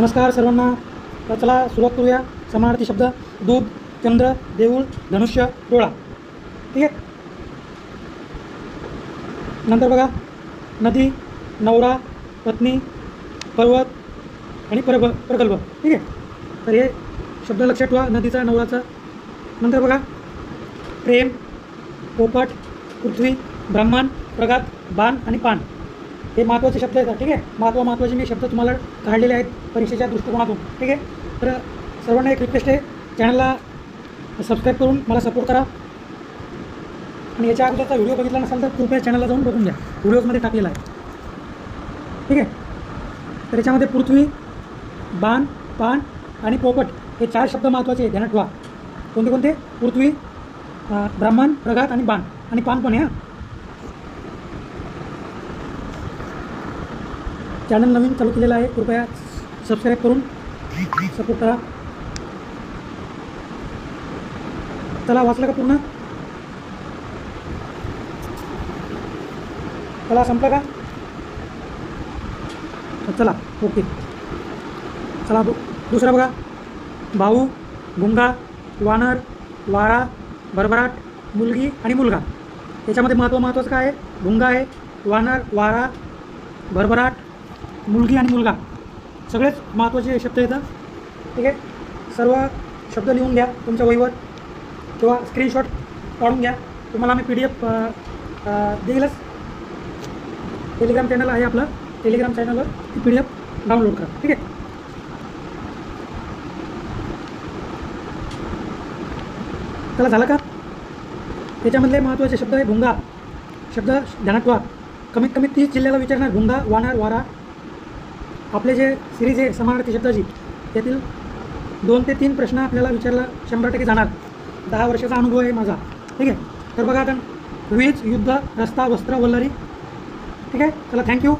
नमस्कार सर्वांना. चला सुरुवात करूया. समानार्थी शब्द दूध चंद्र देऊळ धनुष्य डोळा. ठीक आहे? नंतर बघा. नदी नवरा पत्नी पर्वत आणि प्रभ प्रकल्प. ठीक आहे? तर हे शब्द लक्षात ठेवा. नदीचा नवराचा. नंतर बघा. प्रेम पोपट पृथ्वी ब्रह्मांड प्रगात बाण आणि पान. हे महत्त्वाचे शब्द आहेत ठीक आहे? महत्त्व महत्त्वाचे मी शब्द तुम्हाला काढलेले आहेत परीक्षेच्या दृष्टिकोनातून ठीक आहे? तर सर्वांना एक रिक्वेस्ट आहे चॅनलला सबस्क्राईब करून मला सपोर्ट करा. आणि याच्या अगोदरचा व्हिडिओ बघितला नसाल तर कृपया चॅनलला जाऊन बघून घ्या. व्हिडिओजमध्ये टाकलेला आहे. ठीक आहे? तर याच्यामध्ये पृथ्वी बाण पान आणि पोपट हे चार शब्द महत्त्वाचे आहेत ध्यानात ठेवा. कोणते कोणते? पृथ्वी ब्राह्मण प्रघात आणि बाण. आणि पान पण आहे हां? चॅनल नवीन चालू केलेला आहे कृपया सबस्क्राईब करून सपोर्ट करा. चला वाचलं का पूर्ण? चला संपलं का? चला ओके. चला दु दुसरा बघा. भाऊ गुंगा वानर वारा भरभराट मुलगी आणि मुलगा. याच्यामध्ये महत्त्व महत्त्वाचं काय आहे? भुंगा आहे वानर वारा भरभराट मुलगी आणि मुलगा. सगळेच महत्त्वाचे शब्द येतात. ठीक आहे? सर्व शब्द लिहून घ्या तुमच्या वहीवर किंवा स्क्रीनशॉट काढून घ्या. तुम्हाला आम्ही पी डी एफ देईलच. टेलिग्राम चॅनल आहे आपलं. टेलिग्राम चॅनलवर ती पी डी एफ डाउनलोड करा. ठीक आहे? त्याला झालं का? त्याच्यामधले महत्त्वाचे शब्द आहे भुंगा. शब्द ध्यानात ठेवा. कमीत कमी तीस जिल्ह्याला विचारणार भुंगा वानर वारा. आपले जे सिरीज आहे समानार्थी शब्दाची त्यातील दोन ते तीन प्रश्न आपल्याला विचारला शंभर टक्के जाणार. दहा वर्षाचा अनुभव आहे माझा. ठीक आहे? तर बघा आता वीज युद्ध रस्ता वस्त्र वल्लरी ठीक आहे? चला थँक्यू